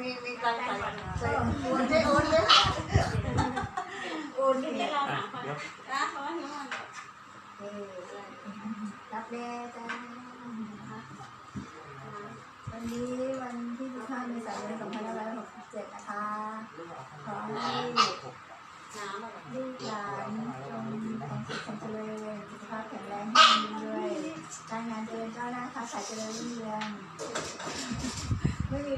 มีมีการใส่ใส่โอนได้โอนเลยโอนนี่ไม่นะเราสามคนนะเพราะว่าหิวมันเออรับแน่จ้าวันนี้วันที่15เมษายน2567นะคะขอให้น้ำอะไรลูกหลานจงมีความสุขความเจริญสุขภาพแข็งแรงให้ดีด้วยการงานเจริญก้าวหน้าค้าขายเจริญรุ่งเรือง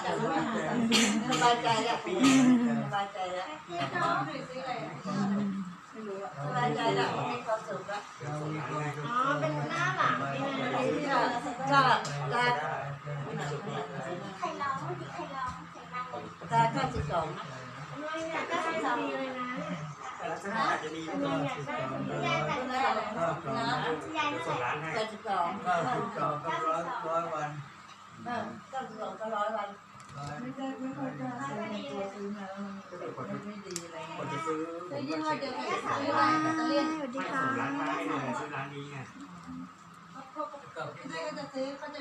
สบายใจแล้วสบายใจแล้วสบายใจแล้วมีความสุขแล้วอ๋อเป็นหน้าหลังนี่นะก็ก็ใครร้องใครร้องใครร้องก็เก้าสิบสองไม่อยากได้สามีเลยนะแต่ลักษณะอาจจะดีอยากได้ยายแต่งงานยายเดี๋ยวเท่าไหร่เก้าสิบสองก็สิบสองร้อยวันเก้าสิบสองก็ร้อยวัน ไม่ได้ไม่ค่อยกล้าซื้อในตัวซื้อมาแล้วมันไม่ดีอะไรคนจะซื้อผมยี่ก็ห้อเช็คเดียวไม่กันส่ซื้อมาแต่เลี่ยนงร้านค้าให้เลยซื้อร้านนี้ไง เขาก็จะซื้อเขาจะ